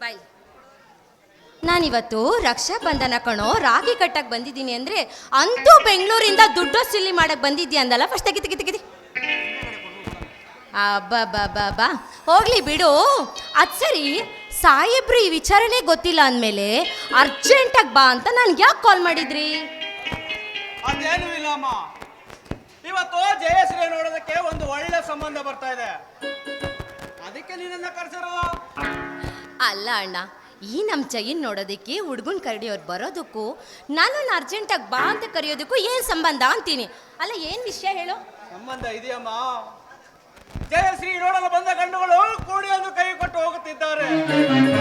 ಬಾಯ್ ನಾನಿವತ್ತು ರಕ್ಷಾ ಬಂಧನ ಕಣೋ ರಾಗಿ ಕಟ್ಟಕ್ ಬಂದಿದ್ದೀನಿ ಅಂದ್ರೆ ಅಂತೂ ಬೆಂಗಳೂರಿಂದ ದುಡ್ಡು ಸಿಲ್ಲಿ ಮಾಡಕ್ಕೆ ಬಂದಿದ್ಯಾ ಅಂದಲ್ಲ? ಫಸ್ಟ್ ತೆಗಿ ತೆಗಿ ತೆಗಿ ಬಾ ಬಾ ಬಾ ಬಾ ಹೋಗ್ಲಿ ಬಿಡು. ಅದು ಸರಿ ಸಾಹೇಬ್ರು ಈ ವಿಚಾರನೇ ಗೊತ್ತಿಲ್ಲ ಅಂದಮೇಲೆ ಅರ್ಜೆಂಟಾಗಿ ಬಾ ಅಂತ ನನ್ಗೆ ಯಾಕೆ ಕಾಲ್ ಮಾಡಿದ್ರಿ? ಅದೇನು ಇಲ್ಲಮ್ಮ ಇವತ್ತು ಜಯಶ್ರೀ ನೋಡೋದಕ್ಕೆ ಒಂದು ಒಳ್ಳೆ ಸಂಬಂಧ ಬರ್ತಾ ಇದೆ. ಕರೆಸಿರೋದು ಅಲ್ಲ ಅಣ್ಣ ಈ ನಮ್ಮ ಚೈನ್ ನೋಡೋದಕ್ಕೆ ಹುಡುಗನ್ ಕರಡಿಯವ್ರು ಬರೋದಕ್ಕೂ ನಾನು ಅರ್ಜೆಂಟಾಗಿ ಬಾ ಅಂತ ಕರೆಯೋದಕ್ಕೂ ಏನು ಸಂಬಂಧ ಅಂತೀನಿ? ಅಲ್ಲ ಏನು ವಿಷಯ ಹೇಳು? ಸಂಬಂಧ ಇದೆಯಮ್ಮ? ಜಯಶ್ರೀ ನೋಡಲು ಬಂದ ಗಂಡುಗಳು ಕೂಡಿ ಒಂದು ಕೈ ಕೊಟ್ಟು ಹೋಗುತ್ತಿದ್ದಾರೆ. ನನ್ನ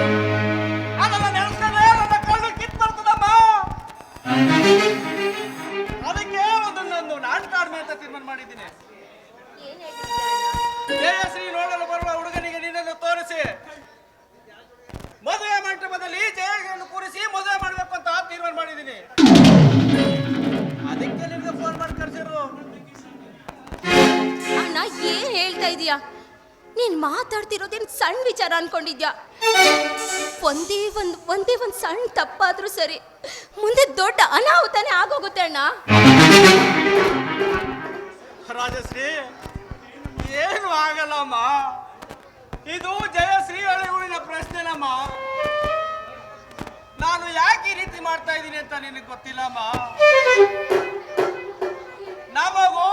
ಅದಕ್ಕೆ ಒಂದೊಂದೊಂದು ನಾಟಕ ಆಡ್ಮೆ ಅಂತ ತೀರ್ಮಾನ ಮಾಡಿದ್ದೀನಿ. ಜಯಶ್ರೀ ನೋಡಲು ಬರುವ ಹುಡುಗನಿಗೆ ತೋರಿಸಿ. ಮದುವೆ ಮಂಟಪದಲ್ಲಿ ಜಯಗಳನ್ನು ಕೂರಿಸಿ ಮದುವೆ ಮಾಡಬೇಕು ಅಂತ ತೀರ್ಮಾನ ಮಾಡಿದ್ದೀನಿ. ಅದಕ್ಕೆ ನಿಮಗೆ ಫೋನ್ ಮಾಡಿ ಕರ್ಸಿರು. ಅಣ್ಣ ಏನು ಹೇಳ್ತಾ ಇದೀಯಾ? ನೀನು ಮಾತಾಡ್ತಿರೋದೇನು ಸಣ್ಣ ವಿಚಾರ ಅನ್ಕೊಂಡಿದ್ಯಾ? ಒಂದೇ ಒಂದ್ ಒಂದೇ ಒಂದು ಸಣ್ಣ ತಪ್ಪಾದ್ರೂ ಸರಿ. ಮುಂದೆ ದೊಡ್ಡ ಅನಾಹುತನೇ ಆಗೋಗುತ್ತೆ ಅಣ್ಣ. ರಾಜಶ್ರೀ ಏನು ಆಗಲ್ಲಮ್ಮ? ಇದು ಜಯಶ್ರೀ ಪ್ರಶ್ನೆ ಪ್ರಶ್ನೆನಮ್ಮ ನಾನು ಯಾಕೆ ಈ ರೀತಿ ಮಾಡ್ತಾ ಇದ್ದೀನಿ ಅಂತ ನಿನಗೆ ಗೊತ್ತಿಲ್ಲಮ್ಮ ನಮಗೂ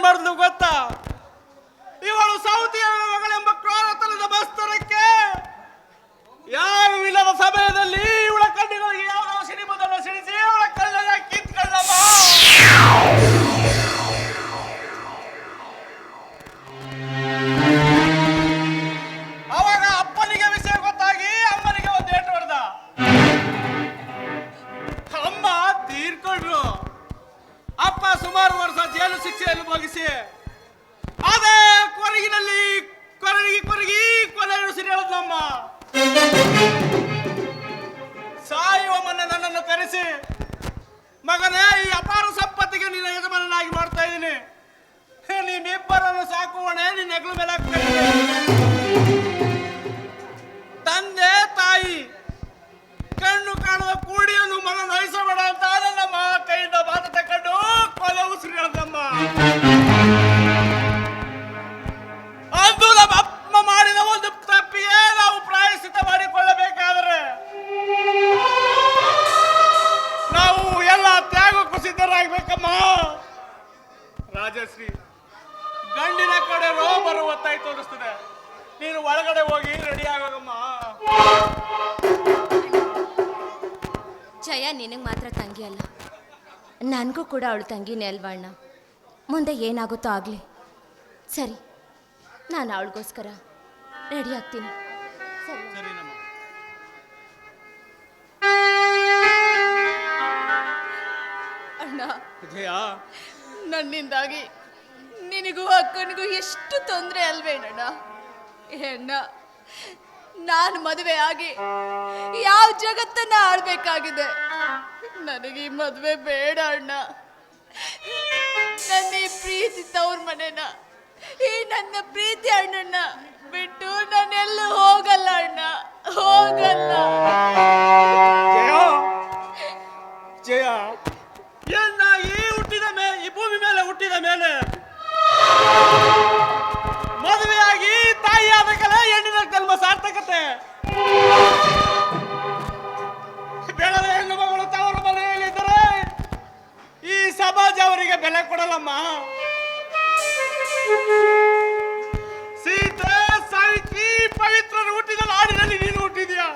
ಏನ್ ಮಾಡಿದ್ಲು ಗೊತ್ತಾ? ಇವಳು ಸೌತಿಯ ಮಗಳೆಂಬ ಕ್ರೋರತನದ ಬಸ್ತರಕ್ಕೆ ಯಾರು ಇಲ್ಲದ ಸಮಯದಲ್ಲಿ ಕರೆಸಿ ಮಗನೇ, ಈ ಅಪಾರ ಸಂಪತ್ತಿಗೆ ನಿನ್ನ ಯಜಮಾನನಾಗಿ ಮಾಡ್ತಾ ಇದ್ದೀನಿ. ನಿಮ್ಮಿಬ್ಬರನ್ನು ಸಾಕುವಣೆ ನಿನ್ನ ಹೆಗಲ ಮೇಲೆ ತಂದೆ, ತಾಯಿ, ಕಣ್ಣು ಕಾಣುವ ಕೂಡಿಯನ್ನು ಮನ ವಹಿಸಬೇಡ ಅಂತ ನನ್ನ ಮಾ ಕೈಯಿಂದ ಮಾತು ತಕೊಂಡು ಕೊಲೆ ಉಸಿರಿ ಅದು ಒಳಗಡೆ ಹೋಗಿ ರೆಡಿ ಆಗೋಗಮ್ಮ. ಜಯ ನಿನಗೆ ಮಾತ್ರ ತಂಗಿ ಅಲ್ಲ. ನನಗೂ ಕೂಡ ಅವಳು ತಂಗಿನೇ ಅಲ್ವಾ ಅಣ್ಣ? ಮುಂದೆ ಏನಾಗುತ್ತೋ ಆಗಲಿ. ಸರಿ ನಾನು ಅವಳಿಗೋಸ್ಕರ ರೆಡಿ ಆಗ್ತೀನಿ. ಅಣ್ಣ ನನ್ನಿಂದಾಗಿ ನಿನಗೂ ಅಕ್ಕನಿಗೂ ಎಷ್ಟು ತೊಂದರೆ ಅಲ್ವೇನಣ್ಣ? ಅಣ್ಣ ನಾನು ಮದುವೆ ಆಗಿ ಯಾವ ಜಗತ್ತನ್ನ ಆಳ್ಬೇಕಾಗಿದೆ? ನನಗೆ ಈ ಮದುವೆ ಬೇಡ ಅಣ್ಣ. ನನ್ನ ಈ ಪ್ರೀತಿ ತವ್ರ ಮನೆನ, ಈ ನನ್ನ ಪ್ರೀತಿ ಅಣ್ಣನ ಬಿಟ್ಟು ನಾನೆಲ್ಲೂ ಹೋಗಲ್ಲ ಅಣ್ಣ. ಹೋಗಲ್ಲ. ಜಯ ಜಯ. ಈ ಹುಟ್ಟಿದ ಮೇಲೆ ಈ ಭೂಮಿ ಮೇಲೆ ಹುಟ್ಟಿದ ಮೇಲೆ? ಸಾರ್ಥಕತೆ. ಬೆಳೆದ ಹೆಣ್ಣು ಮಗಳು ತವರ ಮನೆಯಲ್ಲಿದ್ದರೆ ಈ ಸಮಾಜ ಅವರಿಗೆ ಬೆಲೆ ಕೊಡಲಮ್ಮ. ಸೀತೆ ಸಾವಿತ್ರಿ ಪವಿತ್ರರು ಹುಟ್ಟಿದ ನಾಡಿನಲ್ಲಿ ನೀನು ಹುಟ್ಟಿದ್ಯಾ?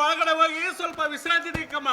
ಒಳಗಡೆ ಹೋಗಿ ಸ್ವಲ್ಪ ವಿಶ್ರಾಂತಿ ಕಮ್ಮ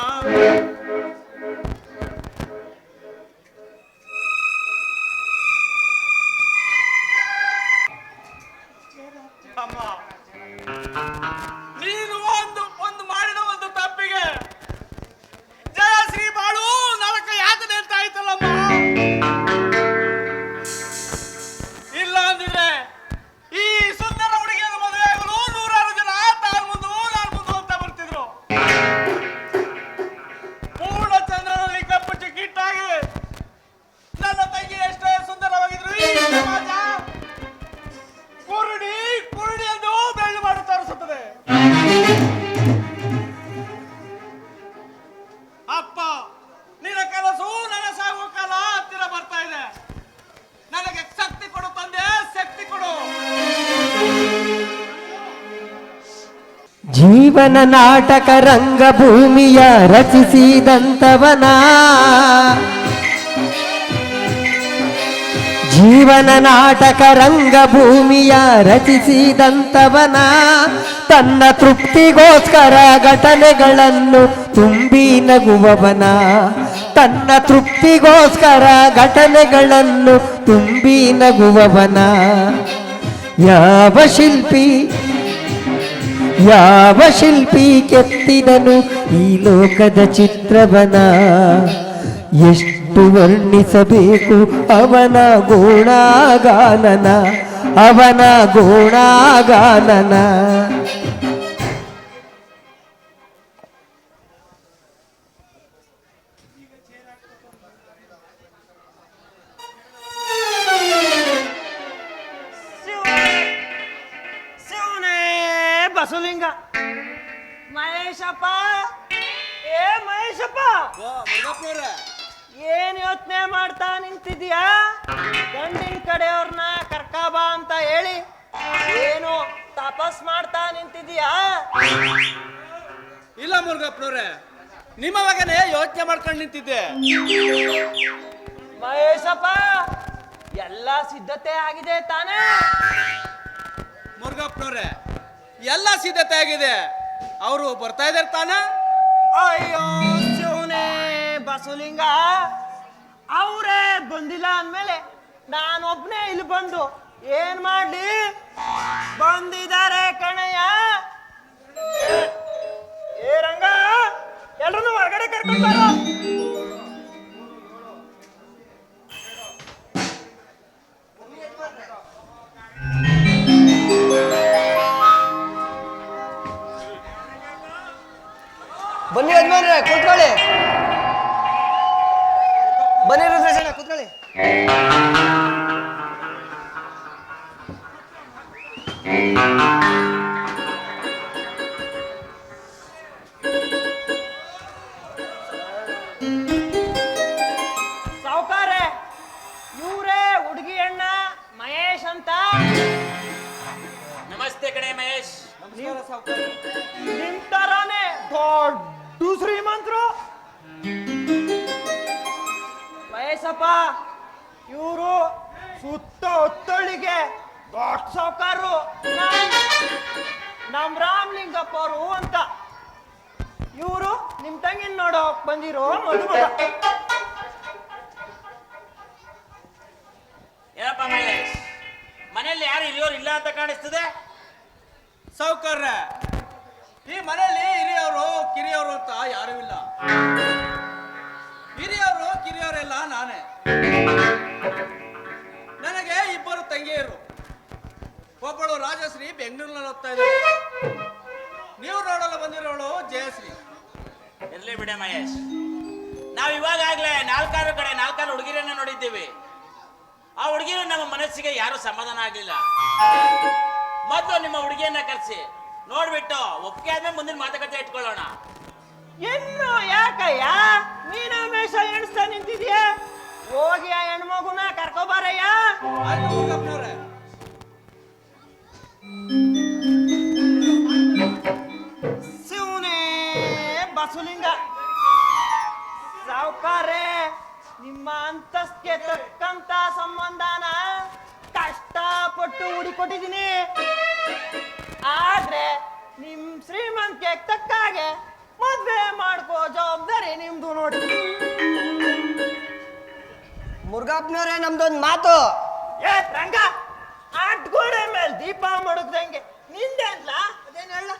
ಜೀವನ ನಾಟಕ ರಂಗಭೂಮಿಯ ರಚಿಸಿದಂತವನ. ಜೀವನ ನಾಟಕ ರಂಗಭೂಮಿಯ ರಚಿಸಿದಂತವನ. ತನ್ನ ತೃಪ್ತಿಗೋಸ್ಕರ ಘಟನೆಗಳನ್ನು ತುಂಬಿ ನಗುವವನ. ತನ್ನ ತೃಪ್ತಿಗೋಸ್ಕರ ಘಟನೆಗಳನ್ನು ತುಂಬಿ ನಗುವವನ. ಯಾವ ಶಿಲ್ಪಿ ಯಾವ ಶಿಲ್ಪಿ ಕೆತ್ತಿದನು ಈ ಲೋಕದ ಚಿತ್ರವನ? ಎಷ್ಟು ವರ್ಣಿಸಬೇಕು ಅವನ ಗುಣಗಾನನ ಅವನ ಗುಣಗಾನನ ಬಸವಲಿಂಗ. ಮಹೇಶಪ್ಪ. ಏ ಮಹೇಶಪ್ಪ. ಏನ್ ಯೋಚನೆ ಮಾಡ್ತಾ ನಿಂತಿದ್ಯಾ ಗಂಡಿನ ಕಡೆಯವ್ರನ್ನ ಕರ್ಕಾಬಾ ಅಂತ ಹೇಳಿ ಏನು ತಪಸ್ ಮಾಡ್ತಾ ನಿಂತಿದ್ಯಾ ಇಲ್ಲ ಮುರುಗಪ್ಪನವ್ರೆ ನಿಮ್ಮ ಮಗನೇ ಯೋಚನೆ ಮಾಡ್ಕೊಂಡು ನಿಂತಿದ್ದೆ. ಮಹೇಶಪ್ಪ ಎಲ್ಲ ಸಿದ್ಧತೆ ಆಗಿದೆ ತಾನೇ? ಮುರುಗಪ್ಪನವ್ರೆ ಎಲ್ಲ ಸಿದ್ಧತೆ ಆಗಿದೆ. ಅವರು ಬರ್ತಾ ಇದಾರೆ ತಾನ? ಅಯ್ಯೋ, ಶಿವನೇ, ಬಸವಲಿಂಗ, ಅವರೇ ಬಂದಿಲ್ಲ ಅಂದ್ಮೇಲೆ ನಾನೊಬ್ನೇ ಇಲ್ಲಿ ಬಂದು ಏನ್ ಮಾಡ್ಲಿ? ಬಂದಿದ್ದಾರೆ ಕಣಯ್ಯ. ಏ ರಂಗ ಎಲ್ಲರನ್ನು ಹೊರಗಡೆ ಕರ್ಕೊಂಡು ಬರೋ. ಬನ್ನಿ ಯಜಮಾನ್ರೆ ಕೂತ್ಕೊಳ್ಳಿ. ಇವರು ಸುತ್ತ ಹೊತ್ತಳಿಗೆ ದೊಡ್ಡ ಸಾವುಕಾರು ನಮ್ ರಾಮಲಿಂಗಪ್ಪ ಅವರು ಅಂತ. ಇವರು ನಿಮ್ಮ ತಂಗಿನ ನೋಡೋಕ್ ಬಂದಿರೋ ಮದುವೆ ಏನಪ್ಪ ಮಹೇಶ್ ಮನೆಯಲ್ಲಿ ಯಾರು ಹಿರಿಯೋರು ಇಲ್ಲ ಅಂತ ಕಾಣಿಸ್ತದೆ? ಸಾವುಕಾರ್ರೆ ಈ ಮನೆಯಲ್ಲಿ ಹಿರಿಯವರು ಕಿರಿಯವರು ಅಂತ ಯಾರೂ ಇಲ್ಲ. ಹಿರಿಯವರು ಕಿರಿಯವರೆಲ್ಲ ನಾನೇ. ನನಗೆ ಇಬ್ಬರು ತಂಗಿಯರು. ಒಬ್ಬಳು ರಾಜಶ್ರೀ ಬೆಂಗಳೂರಿನಲ್ಲಿ ಹೋಗ್ತಾ ಇದ್ದಾರೆ ನೀವು ನೋಡಲು ಬಂದಿರೋಳು ಜಯಶ್ರೀ. ಎಲ್ಲಿ ಬಿಡೆ ಮಹೇಶ್. ನಾವು ಇವಾಗಾಗ್ಲೇ ನಾಲ್ಕಾರು ಕಡೆ ನಾಲ್ಕಾರು ಹುಡುಗಿರನ್ನ ನೋಡಿದ್ದೀವಿ. ಆ ಹುಡುಗಿರು ನಮ್ಮ ಮನಸ್ಸಿಗೆ ಯಾರು ಸಮಾಧಾನ ಆಗಲಿಲ್ಲ. ಮೊದಲು ನಿಮ್ಮ ಹುಡುಗಿಯನ್ನ ಕರೆಸಿ. ನೋಡ್ಬಿಟ್ಟು ಒಪ್ಪಿಗೆ ಆದ್ಮೇಲೆ ಮುಂದಿನ ಮಾತುಕತೆ ಇಟ್ಕೊಳ್ಳೋಣ. ಇನ್ನು ಯಾಕಯ್ಯ? ಮೀನಾಮೇಶ ಎಣಿಸ್ತಾ ನಿಂತಿದ್ಯಾ? ಹೋಗಿ ಆ ಹೆಣ್ಮಗುನ ಕರ್ಕೊಬಾರಯ್ಯ. ಶಿವನೇ ಬಸುಲಿಂಗ. ಸಾವುಕಾರೆ ನಿಮ್ಮ ಅಂತಸ್ತಿಗೆ ತಕ್ಕಂತ ಸಂಬಂಧನ ಕಷ್ಟಪಟ್ಟು ಹುಡಿಕೊಟ್ಟಿದ್ದೀನಿ ಆದ್ರೆ ನಿಮ್ ಶ್ರೀಮಂತಿಗೆ ತಕ್ಕಾಗೆ ಮದ್ವೆ ಮಾಡ್ಕೋ ಜವಾಬ್ದಾರಿ ನಿಮ್ದು ನೋಡಿ. ಮುರುಗಾಪ್ನವ್ರೆ ನಮ್ದೊಂದು ಮಾತು. ಏ ರಂಗ ಆಟ್ಗೋಡೆ ಮೇಲೆ ದೀಪ ಮಡಗ್ದಂಗೆ ನಿಂದೆ ಅಲ್ಲ? ಅದೇನು ಹೇಳ?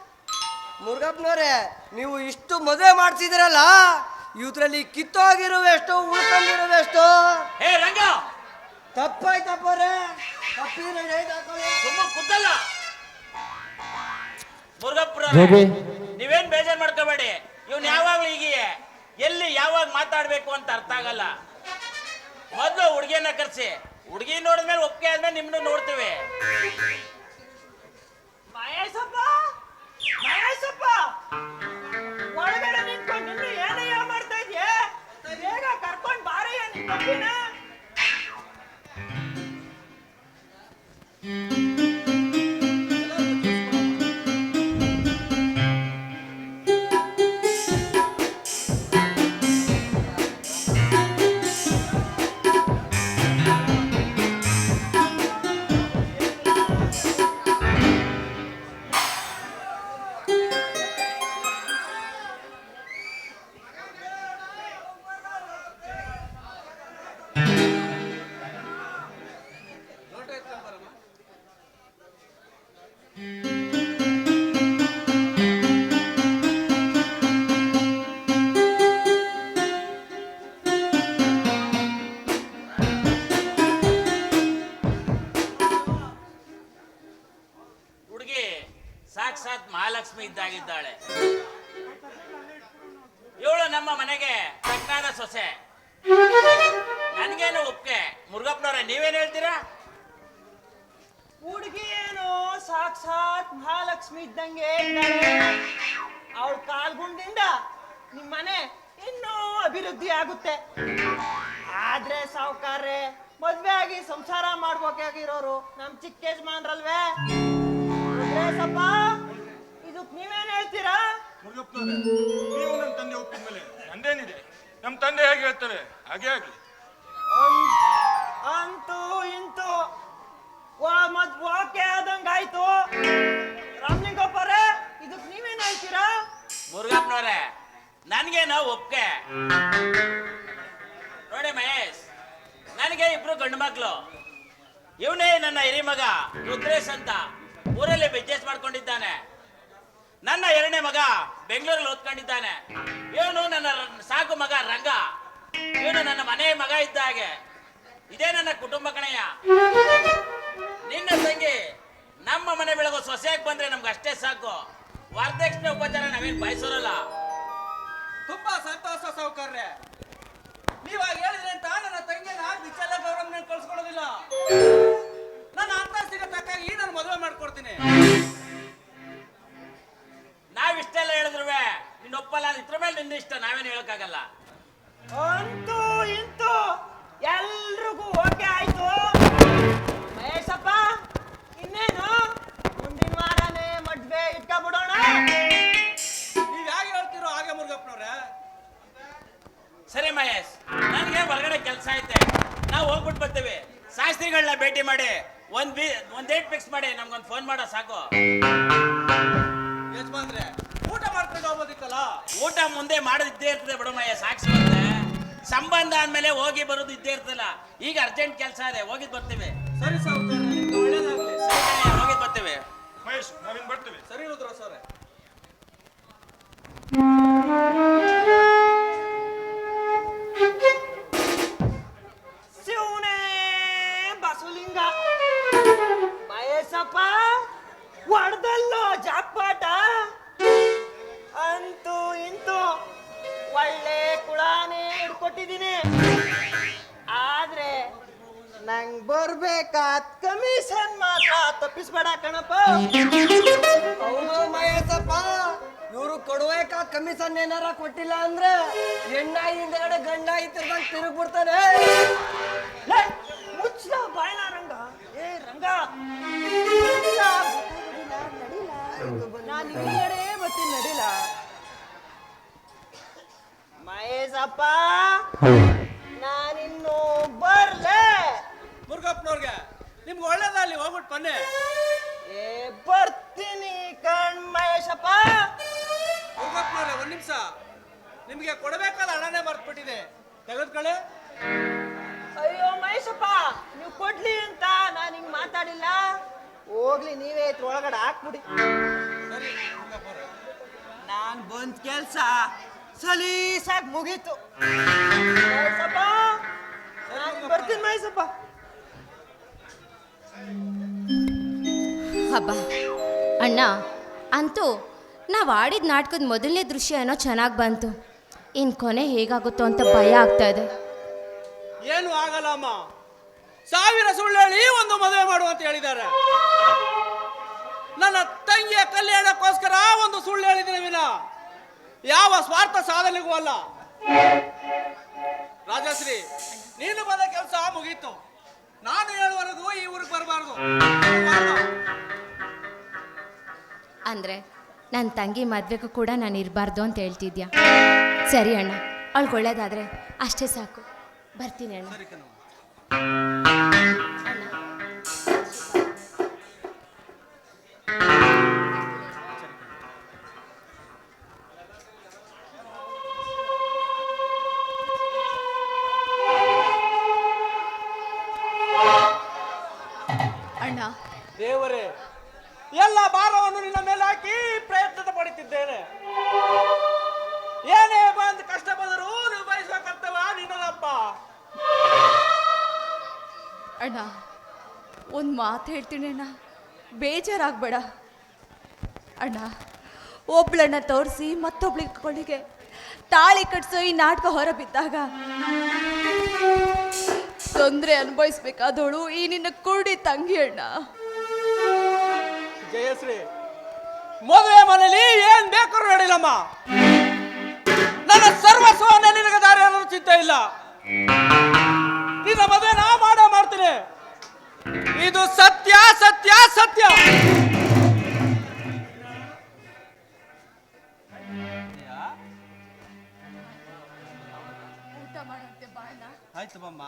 ಮುರುಗಪ್ಪನವ್ರೆ ನೀವು ಇಷ್ಟು ಮದುವೆ ಮಾಡ್ಸಿದಿರಲ್ಲ ಇವ್ರಲ್ಲಿ ಕಿತ್ತೋಗಿರುವೆಷ್ಟು ಉಳ್ಕೊಂಡಿರುವೆಷ್ಟು? ಹೇ ರಂಗ! ತಪ್ಪಾಯ್ತಪ್ಪರೇ ಹಾಕೊಳ್ಳಿ. ಸುಮ್ಮ ಕುತ್ತಲ್ಲ ಮುರುಗಪ್ಪರ. ನೀವೇನ್ ಬೇಜಾರ್ ಮಾಡ್ಕೋಬೇಡಿ. ಇವ್ನ್ ಯಾವಾಗ್ಲೂ ಹೀಗೆಯೇ. ಎಲ್ಲಿ ಯಾವಾಗ ಮಾತಾಡ್ಬೇಕು ಅಂತ ಅರ್ಥ ಆಗಲ್ಲ. ಮೊದ್ಲು ಹುಡುಗಿಯನ್ನ ಕರ್ಸಿ. ಹುಡುಗಿ ನೋಡಿದ್ಮೇಲೆ ಒಪ್ಪಿಗೆ ಆದ್ಮೇಲೆ ನಿಮ್ನು ನೋಡ್ತೀವಿ. ಮಹೇಶಪ್ಪ! ಮಹೇಶಪ್ಪ! ಒಳಗಡೆ ನಿಂತ್ಕೊಂಡು ಬೇಗ ಕರ್ಕೊಂಡ್ ಬಾರಯ್ಯ ಮಹಾಲಕ್ಷ್ಮಿ ಇದ್ದಂಗೆ ಅವಳ ಕಾಲ್ಗುಂಡಿಂದ ನಿಮ್ಮ ಮನೆ ಇನ್ನೂ ಅಭಿವೃದ್ಧಿ ಆಗುತ್ತೆ. ಆದ್ರೆ ಸಾವುಕಾರ್ರೆ ಮದ್ವೆ ಆಗಿ ಸಂಸಾರ ಮಾಡ್ಬೇಕಾಗಿರೋರು ನಮ್ ಚಿಕ್ಕ ಯಜಮಾನ್ರಲ್ವೇ? ಸಪ್ಪ ಇದಕ್ ನೀವೇನ್ ಹೇಳ್ತೀರಾ? ನೀವು ತಂದೆ ಒಪ್ಪಿದ ಮೇಲೆ ನಂದೇನಿದೆ? ನಮ್ಮ ತಂದೆ ಹೇಗೆ ಹೇಳ್ತಾರೆ? ಹಾಗೆ ಆಗ್ಲಿ. ಅಂತೂ ಇಂತೂ ಓಕೆ ಆದಂಗಾಯ್ತು ರಾಮಲಿಂಗಪ್ಪರೇ ಇದಕ್ ನೀವೇನ್ ಹೇಳ್ತೀರಾ ಮುರುಗಪ್ಪನವ್ರೆ ನಾವು ಒಪ್ಕೆ ನೋಡಿ ಮಹೇಶ್, ನನಗೆ ಇಬ್ರು ಗಂಡು ಮಕ್ಕಳು ಇವನೇ ನನ್ನ ಹಿರಿ ಮಗ, ರುದ್ರೇಶ್ ಅಂತ. ಊರಲ್ಲಿ ಬಿಸ್ನೆಸ್ ಮಾಡ್ಕೊಂಡಿದ್ದಾನೆ. ನನ್ನ ಎರಡನೇ ಮಗ ಬೆಂಗಳೂರಲ್ಲಿ ಓದ್ಕೊಂಡಿದ್ದಾನೆ. ಇವನು ನನ್ನ ಸಾಕು ಮಗ ರಂಗ. ಇವನು ನನ್ನ ಮನೆ ಮಗ ಇದ್ದ ಹಾಗೆ. ಇದೇ ನನ್ನ ಕುಟುಂಬ ಕಣಯ್ಯ. ನಿನ್ನ ತಂಗಿ ನಮ್ಮ ಮನೆ ಬೆಳಗೋ ಸೊಸೆಯಾಗಿ ಬಂದ್ರೆ ನಮ್ಗೆ ಅಷ್ಟೇ ಸಾಕು. ವರದಕ್ಷಿಣೆ ಉಪಚಾರ ನಾವೇನ್ ಬಯಸೋರಲ್ಲ. ತುಂಬಾ ಸಂತೋಷ ಸೌಕರ್ಯ. ನೀವಾಗ ಹೇಳಿದ್ರೆ ಅಂತ ನನ್ನ ತಂಗಿನ ವಿಚಾರ ಗೌರವ ಕಳ್ಸ್ಕೊಳೋದಿಲ್ಲ ನನ್ನ ಅಂತಸ್ತಿಗೆ ತಕ್ಕಾಗಿ ನಾನು ಮದುವೆ ಮಾಡ್ಕೊಡ್ತೀನಿ. ನಾವಿಷ್ಟೆಲ್ಲ ಹೇಳಿದ್ರುವೆ ನಿನ್ನ ಒಪ್ಪಲ್ಲ ಇದ್ರ ಮೇಲೆ ನಿನ್ನ ಇಷ್ಟ ನಾವೇನು ಹೇಳಕ್ಕಾಗಲ್ಲ. ಅಂತೂ ಇಂತೂ ಎಲ್ರಿಗೂ ಓಕೆ ಆಯ್ತು. ಮಹೇಶಪ್ಪ ಇನ್ನೇನು? ವಾರನೇ ಮದ್ವೆ ಇಟ್ಕೊಬಿಡೋಣ ನೀವ್ ಹೇಗೆ ಹೇಳ್ತಿರೋ ಹಾಗೆ ಮುರುಗಪ್ಪನವ್ರೆ? ಸರಿ ಮಹೇಶ್ ನನಗೆ ಹೊರಗಡೆ ಕೆಲಸ ಐತೆ. ನಾವು ಹೋಗ್ಬಿಟ್ಟು ಬರ್ತೀವಿ. ಶಾಸ್ತ್ರಿಗಳನ್ನ ಭೇಟಿ ಮಾಡಿ. ಒಂದ್ ಬಿ ಒಂದ್ ಡೇಟ್ ಫಿಕ್ಸ್ ಮಾಡಿ. ನಮ್ಗೊಂದು ಫೋನ್ ಮಾಡೋ ಸಾಕು. ಯಜಮಾನ್ರೆ ಊಟ ಮಾಡ್ಕೊಂಡು ಹೋಗ್ಬೋದಿತ್ತಲ್ಲ ಊಟ ಮುಂದೆ ಮಾಡೋದು ಇದ್ದೇ ಇರ್ತದೆ ಬಿಡು ಮಹೇಶ್ ಸಾಕ್ಷಿ ಬಂದೆ ಸಂಬಂಧ ಅಂದ್ಮೇಲೆ ಹೋಗಿ ಬರೋದು ಇದ್ದೇ ಇರ್ತಲ್ಲ ಈಗ ಅರ್ಜೆಂಟ್ ಕೆಲಸ ಇದೆ ಹೋಗಿದ್ ಬರ್ತೀವಿ. ಸರಿ ಸಾವುಕಾರ್ರೆ ಮಹೇಶ್ ನಾವಿನ್ ಬರ್ತೀವಿ. ಸರಿ ರುದ್ರ ಸರ್ ತಪ್ಪಿಸ್ಬೇಡ ಕಣಪ್ಪ. ಅವನು ಮಹೇಶಪ್ಪ ಇವರು ಕೊಡುವೇಕ ಕಮಿಷನ್ ಏನಾರ ಕೊಟ್ಟಿಲ್ಲ ಅಂದ್ರೆ ಹೆಣ್ಣಾಯಿ ಹಿಂದಗಡೆ ಗಂಡ ತಿರ್ಗಂಗ್ ತಿರುಗ್ಬಿಡ್ತಾನೆ. ಲೇ, ಮುಚ್ಚ ಬಾಯ್ನ ರಂಗ. ಏ ರಂಗ ನಾನು ಹಿಂಗಡೆ ಬರ್ತೀನಿ ನಡಿಲ ಮಹೇಶಪ್ಪ ನಾನಿನ್ನು ಬರ್ಲೆ. ಮುರುಗಪ್ಪನವ್ರಿಗೆ ನಿಮ್ಗೆ ಒಳ್ಳೇದಲ್ಲಿ ಹೋಗ್ಬಿಟ್ಟು ಬನ್ನಿ ಏ ಬರ್ತೀನಿ ಕಣ್ ಮಹೇಶಪ್ಪ. ಮುರುಗಪ್ಪನವ್ರೆ ಒಂದ್ ನಿಮಿಷ. ನಿಮ್ಗೆ ಕೊಡಬೇಕಾದ ಹಣನೇ ಮರ್ತ್ಬಿಟ್ಟಿದೆ. ತೆಗೆದ್ಕೊಳ್ಳಿ. ಅಯ್ಯೋ ಮಹೇಶಪ್ಪ ನೀವು ಕೊಡ್ಲಿ ಅಂತ ನಾನು ಹಿಂಗ್ ಮಾತಾಡಿಲ್ಲ. ಹೋಗ್ಲಿ ನೀವೇ ಇದ್ರ ಒಳಗಡೆ ಹಾಕ್ಬಿಡಿ. ಸರಿ ನಾನು ನಾನ್ ಬಂದ್ ಕೆಲ್ಸ ಸಲೀಸಾಗಿ ಮುಗೀತು. ಮಹೇಶಪ್ಪ ನಾನ್ ಬರ್ತೀನಿ ಮಹೇಶಪ್ಪ. ಹಬ್ಬ. ಅಣ್ಣ, ಅಂತೂ ನಾವು ಆಡಿದ ನಾಟಕದ ಮೊದಲನೇ ದೃಶ್ಯ ಏನೋ ಚೆನ್ನಾಗಿ ಬಂತು. ಇನ್ನು ಕೊನೆ ಹೇಗಾಗುತ್ತೋ ಅಂತ ಭಯ ಆಗ್ತಾ ಇದೆ. ಏನು ಆಗಲ್ಲ ಅಮ್ಮ. ಸಾವಿರ ಸುಳ್ಳು ಹೇಳಿ ಒಂದು ಮದುವೆ ಮಾಡು ಅಂತ ಹೇಳಿದ್ದಾರೆ. ನನ್ನ ತಂಗಿಯ ಕಲ್ಯಾಣಕ್ಕೋಸ್ಕರ ಒಂದು ಸುಳ್ಳು ಹೇಳಿದ್ರೆ ವಿನ. ಯಾವ ಸ್ವಾರ್ಥ ಸಾಧನೆಗೂ ಅಲ್ಲ. ರಾಜಶ್ರೀ, ನೀನು ಬಂದ ಕೆಲಸ ಮುಗೀತು. ನಾನು ಹೇಳುವರೆಗೂ ಈ ಊರಿಗೆ ಬರಬಾರ್ದು. ಅಂದ್ರೆ ನನ್ನ ತಂಗಿ ಮದ್ವೆಗೂ ಕೂಡ ನಾನು ಇರಬಾರ್ದು ಅಂತ ಹೇಳ್ತಿದ್ಯಾ? ಸರಿ ಅಣ್ಣ ಅವಳಿಗೆ ಒಳ್ಳೇದಾದ್ರೆ ಅಷ್ಟೇ ಸಾಕು. ಬರ್ತೀನಿ ಅಣ್ಣ. ಸರಿ ಕಣವ್ವ. ದೇವರೇ, ಎಲ್ಲ ಭಾರವನ್ನು ನಿನ್ನ ಮೇಲೆ ಹಾಕಿ ಪ್ರಯತ್ನ ಪಡುತ್ತಿದ್ದೇನೆ ಏನೇ ಬಂದು ಕಷ್ಟ ಬಂದರೂ ನಿಭಾಯಿಸುವ ಕರ್ತವ್ಯ ನಿನ್ನದಪ್ಪ. ಅಣ್ಣ, ಒಂದು ಮಾತು ಹೇಳ್ತೀನಿ ಅಣ್ಣ. ಬೇಜಾರಾಗಬೇಡ. ಅಣ್ಣ, ಒಬ್ಳನ್ನ ತೋರಿಸಿ ಮತ್ತೊಬ್ಳಿಗೆ ತಾಳಿ ಕಟ್ಸೋ ಈ ನಾಟಕ ಹೊರ ಬಿದ್ದಾಗ ತೊಂದರೆ ಅನುಭವಿಸ್ಬೇಕಾದವಳು ಈ ನಿನ್ನ ಕುರುಡಿ ತಂಗಿ ಅಣ್ಣ. ಜಯಶ್ರೀ. ಮದುವೆ ಮನೇಲಿ ಏನ್ ಬೇಕಾದ್ರೂ ನಡೀಲಮ್ಮ ನನ್ನ ಸರ್ವಸ್ವವನ್ನ ನಿನಗೆ ದಾರಿ ಅನ್ನೋದು ಚಿಂತೆ ಇಲ್ಲ. ನಿನ್ನ ಮದುವೆ ನಾ ಮಾಡೇ ಮಾಡ್ತೀನಿ. ಇದು ಸತ್ಯ ಸತ್ಯ ಸತ್ಯ. ಆಯ್ತು ಬಮ್ಮ.